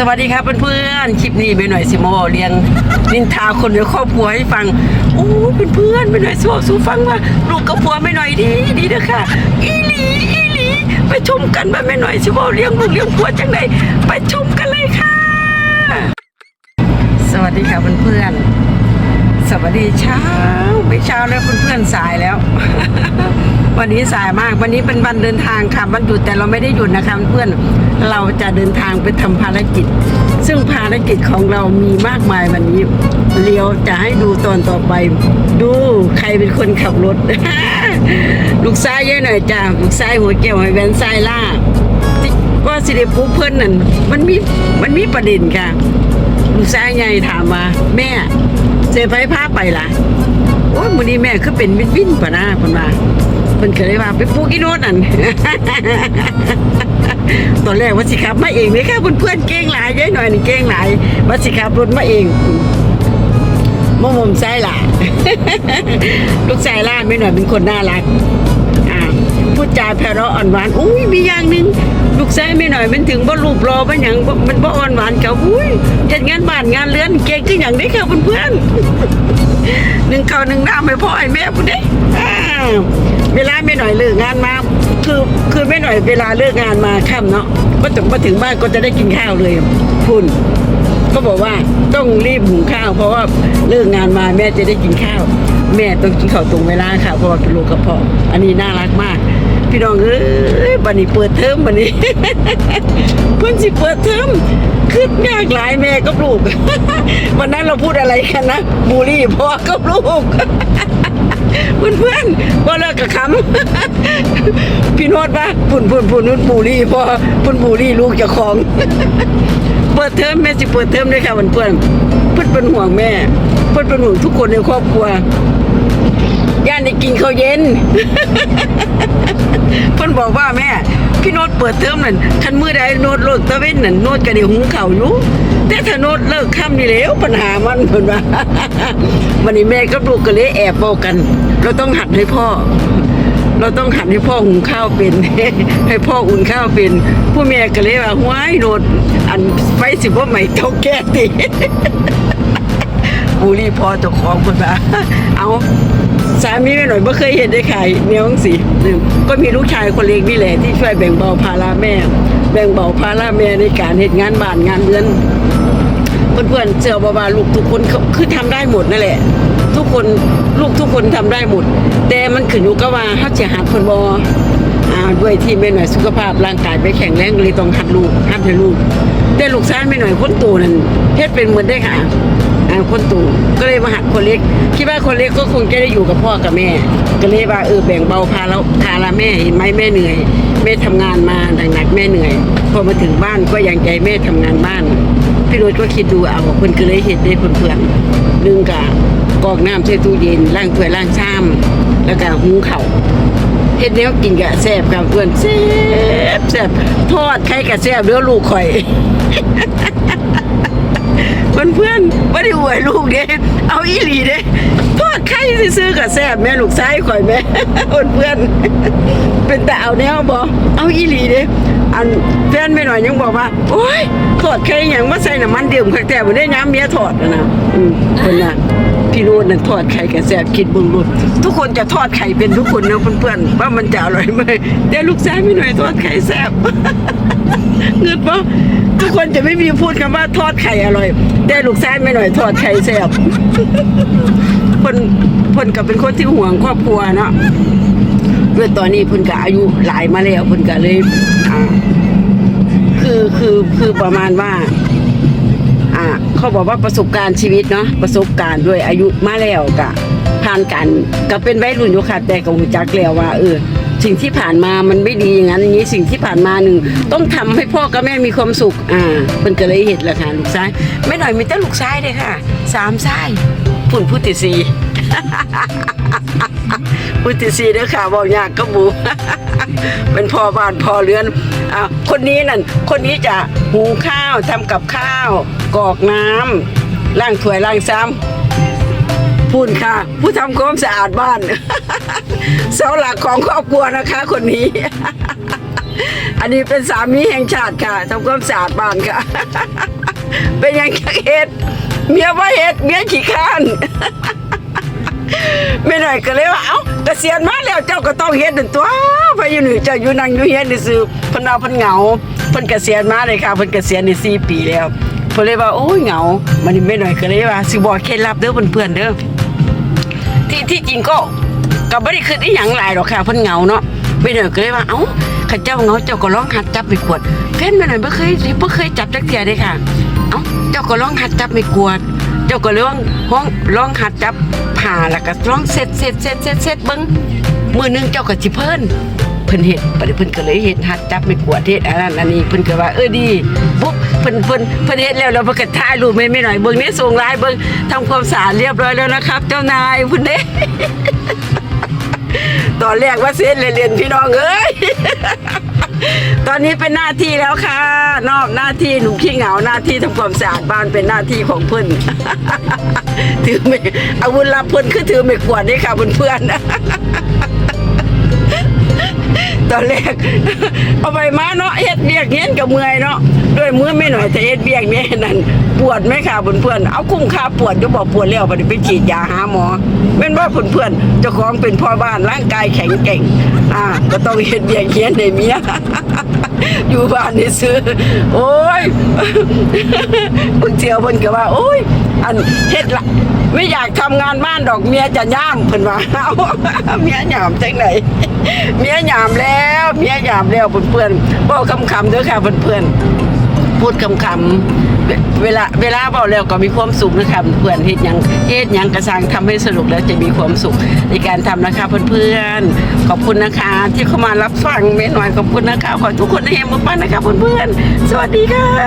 สวัสดีครับเพื่อนๆ คลิปนี้ไปหน่อยสิโมเรียงนินทาคนในครอบครัวให้ฟังโอ้เป็นเพื่อนๆไปหน่อยสิบอกสู่ฟังว่าลูกกับผัวไม่หน่อยดีดีเด้อค่ะอีหลีอีหลีไปชมกันว่าไม่หน่อยสิบอกเลี้ยงลูกเลี้ยงผัวจังไดไปชมกันเลยค่ะ สวัสดีค่ะเพื่อนๆสวัสดีเช้าไม่เช้าแล้วเพื่อนๆสายแล้ว วันนี้สายมาก วันนี้เป็นวันเดินทางค่ะวันหยุดแต่เราไม่ได้หยุดนะคะเพื่อนเราจะเดินทางไปทำภารกิจ ซึ่งภารกิจของเรามีมากมายวันนี้เลี้ยวจะให้ดูตอนต่อไป ดูใครเป็นคนขับรถ ลูกซ้ายเยอะหน่อยจ้าลูกซ้ายหัวเกี่ยวให้แวนซ้ายล่าว่าสิเดปุ๊บเพื่อนนั่นมันมีมันมีประเด็นค่ะ ลูกชายไงถามว่าแม่เจอไฟพาไปล่ะโอ้ยมือนี้แม่คือเป็นวินวินปะนะเพิ่นว่า เพิ่นเลยว่าไปปลูกอีโนดนั่นตอนแรกว่าสิขับมาเองเลยค่ะเพื่อนๆเก่งหลายเยอะหน่อยนี่เก่งหลายว่าสิขับรถมาเองมอมมใช่ล่ะลูกชายล่าไม่หน่อยเป็นคนน่ารักพูดจาแพเราะอ่อนหวานอุ้ยมีอย่างหนึ่งลูกชายไม่หน่อยมันถึงบ่รูปรอบ่หยังมันบ่อ่อนหวานเขาอุ้ยเฮ็ดงานบ้านงานเรือนเก่งคือหยังได้ค่ะเพื่อนๆหนึ่งเขาหนึ่งหน้ำให้พ่อให้แม่พุ่นเด้อ้า เวลาไม่หน่อยเลิกงานมา คือคือไม่หน่อยเวลาเลิกงานมาค่ำเนาะก็จะมาถึงบ้านก็จะได้กินข้าวเลยคุณก็บอกว่าต้องรีบหุงข้าว เพราะว่าเลิกงานมาแม่จะได้กินข้าว แม่ต้องกินข้าวตรงเวลาค่ะเพราะว่าเป็นลูกกระเพาะอันนี้น่ารักมาก พี่น้องเอ้ยบันนี้เปิดเทอมบันนี้เพิ่นสิเปิดเทอมคือยากหลายแม่กับลูกวันนั้นเราพูดอะไรกันนะบูลี่พ่อกับลูก เพื่อนเพื่อนว่าเลิกกับคำพี่โนวดปะปุ่นปุ่นปุ่นนุ่นบูรี่พ่อปุ่นบูรี่ลูกเจ้าของ เปิดเทอมแม่สิเปิดเทอมด้วยค่ะเพื่อนเพื่อนเพื่อนเป็นห่วงแม่ เพื่อนเป็นห่วงทุกคนในครอบครัวย่านได้กินข้าวเย็น เพื่อนบอกว่าแม่ พี่โนดเปิดเทอมนั่นคันมือใดโนดเลิกตะเว้นนั่นโนดก็ได้หุงข้าวอยู่แต่ถ้าโนดเลิกค่ำนี่แล้วปัญหามันเพิ่นว่าวันนี้แม่กับลูกก็เลยแอบบอกกัน เราต้องหัดให้พ่อ เราต้องหัดให้พ่อหุงข้าวเป็น ให้พ่ออุ่นข้าวเป็น ผู้แม่ก็เลยว่าห้วยโนดอันไฟสิบ่ใหม่เท่าแก่ติบูลลี่พอเจ้าของคนละเอา สามีไม่หน่อยไม่เคยเห็นได้ขายเนี้ยงสิหนึ่งก็มีลูกชายคนเล็กนี่แหละ ที่ช่วยแบ่งเบาภาระแม่ แบ่งเบาภาระแม่ในการเหตุงานบ้านงานเรือนเพื่อนๆเจอบาบาลูกทุกคนคือทำได้หมดนั่นแหละ ทุกคนลูกทุกคนทำได้หมด แต่มันขึ้นอยู่กับว่าเขาจะหาคนบออาด้วยที่แม่หน่อยสุขภาพร่างกายไม่แข็งแรงเลยต้องหัดลูกหัดให้ลูกแต่ลูกชายแม่หน่อยคนโตนั่นเฮ็ดเป็นเหมือนได้ค่ะ อ่าคนโตก็เลยมาหัดคนเล็ก คิดว่าคนเล็กก็คงจะได้อยู่กับพ่อกับแม่ ก็เลยว่าเออแบ่งเบาภาระภาระแม่เห็นไหมแม่เหนื่อยแม่ทำงานมาหนักๆแม่เหนื่อย พอมาถึงบ้านก็ยังใจแม่ทำงานบ้านพี่รถก็คิดดูเอาว่าเพิ่นก็เลยเห็นได้เพื่อนๆนึ่งกะกอกน้ำใส่ตู้เย็นล้างถ้วยล้างชามแล้วก็หุงเข้าเฮ็ดแนวกินกะแซ่บกับเพื่อนแซ่บแซ่บทอดไข่กะแซ่บเด้อลูกข่อย เพื่อนๆไม่ได้อวยลูกเด้เอาอีหลีเด้ทอดไข่ซื้อกับแซ่บแม่ลูกซ้ายข่อยแม่เพื่อนๆเป็นแต่เอาแนวบอเอาอีหลีเด้อันแฟนไม่หน่อยยังบอกว่า โอ้ยทอดไข่หยังมาใส่น้ำมันเดือมคักแต่บ่ได้ย้ำเมียทอดนะนะอืมคนน่ะพี่โรดนั่นทอดไข่กับแซ่บคิดบิ่งรุ่นทุกคนจะทอดไข่เป็นทุกคนนะเพื่อนๆว่ามันจะอร่อยไหมแต่ลูกชายไม่หน่อยทอดไข่แซ่บ เงินปะทุกคนจะไม่มีพูดคำว่าทอดไข่อร่อย แต่ลูกชายไม่หน่อยทอดไข่แซ่บเพิ่นเพิ่นก็เป็นคนที่ห่วงครอบครัวเนาะด้วยตอนนี้เพิ่นก็อายุหลายมาแล้วเพิ่นก็เลยคือคือคือประมาณว่า อ่า เขาบอกว่าประสบการณ์ชีวิตเนาะประสบการณ์ด้วยอายุมาแล้วกะผ่านกันก็เป็นวัยรุ่นอยู่ค่ะแต่ก็รู้จักแล้วว่าเออ สิ่งที่ผ่านมามันไม่ดีอย่างนั้นอย่างนี้สิ่งที่ผ่านมาหนึ่งต้องทำให้พ่อกับแม่มีความสุขอ่าเพิ่นก็เลยเห็นละค่ะลูกชายไม่หน่อยมีแต่ลูกชายเลยค่ะสามชายพุ่นพุทธิสีพุทธิสีเด้อค่ะบอกยากก็บูเป็นพ่อบ้านพ่อเรือนอ่าคนนี้นั่นคนนี้จะหุงข้าวทำกับข้าวกรอกน้ำล้างถ้วยล้างซ้ำพูนค่ะ ผู้ทำความสะอาดบ้าน เสาหลักของครอบครัวนะคะคนนี้ อันนี้เป็นสามีแห่งชาติค่ะทำความสะอาดบ้านค่ะ เป็นอย่างเฮ็ดเมียว่าเฮ็ดเมียขี้ข้านไม่หน่อยก็เลยว่าเอ้าเกษียณมาแล้วเจ้าก็ต้องเฮ็ดนั่นตัวไปอยู่หนี่เจ้าอยู่นั่งอยู่เฮ็ดนี่ซื้อพิ่นเอาพิ่นเหงาพิ่นเกษียณมาเลยค่ะพิ่นเกษียณนี่ปีแล้วเพิ่นเลยว่าโอ้ยเหงา มันไม่หน่อยก็เลยว่าสิบอกเคล็ดลับเด้อเพื่อนๆเด้อที่ที่จริงก็ ก็บ่ได้คิดอีหยังหลายหรอกค่ะเพิ่นเหงาเนาะไม่หน่อยก็เลยว่าเอ้าข้าเจ้าเหงาเจ้าก็ลองหัดจับไปกวดแฟนไม่หน่อยบ่เคยบ่เคยจับจักเที่ยเด้ค่ะ เอ้าเจ้าก็ลองหัดจับไปกวด เจ้าก็ลองห้องลองหัดจับผ่าแล้วก็ลองเสร็จเสร็จเสร็จเสร็จเสร็จเบิ่งมือหนึงเจ้าก็สิเพิ่นเพิ่นเฮ็ดบัดนี้เพิ่นก็เลยเฮ็ดหัดจับไม่กวดเฮ็ดอันนั้นอันนี้เพิ่นก็ว่าเออดีปุ๊บเพิ่นเพิ่นเพิ่นเฮ็ดแล้วแล้วเพิ่นก็ถ่ายรูปไม่ไม่หน่อยเบิ่งนี่ส่งไลน์เบิ่งทำความสะอาดเรียบร้อยแล้วนะครับ เจ้านายเพิ่นเด้ ตอนแรกว่าเส้นเรียนๆพี่น้องเอ้ย ตอนนี้เป็นหน้าที่แล้วค่ะ นอกหน้าที่หนุ่มขี้เหงาหน้าที่ทำความสะอาดบ้านเป็นหน้าที่ของเพื่อนถือไม่อาวุธลับเพื่อนคือถือไม่กวดนี่ค่ะเพื่อนๆตอนแรกเอาไปมาเนาะเฮ็ดเบียกเงี้ยกับเมื่อยเนาะด้วยมือไม่หน่อยแต่เฮ็ดเบียกเนี่ยนั่น ปวดไหมค่ะเพื่อนๆเอาคุ้มค่าปวดจะบอกปวดแล้วไปไปฉีดยาหาหมอแม่นว่าเพื่อนๆเจ้าของเป็นพ่อบ้านร่างกายแข็งแกร่งอ่าก็ต้องเฮ็ดเบียกเงี้ยนในเมียอยู่บ้านนี่ซื้อ โอ้ยเพิ่งเจียวเพิ่นก็ว่า โอ้ย อันเฮ็ดละไม่อยากทำงานบ้านดอกเมียจะย่ามเพิ่นว่าเอาเมียหยามจังไหนเมียหยามแล้ว เมียหยามแล้วเพื่อนๆเว้าคำๆเด้อค่ะเพื่อนๆพูดคำๆ เวลาเวลาเว้าแล้วก็มีความสุขนะคะเพื่อนเฮ็ดยังเฮ็ดยังกระสังทำให้สนุกแล้วจะมีความสุขในการทำนะคะเพื่อนๆขอบคุณนะคะ ที่เข้ามารับฟังแม่หน่อยขอบคุณนะคะขอทุกคนให้เฮงมากๆนะคะเพื่อนๆสวัสดีค่ะ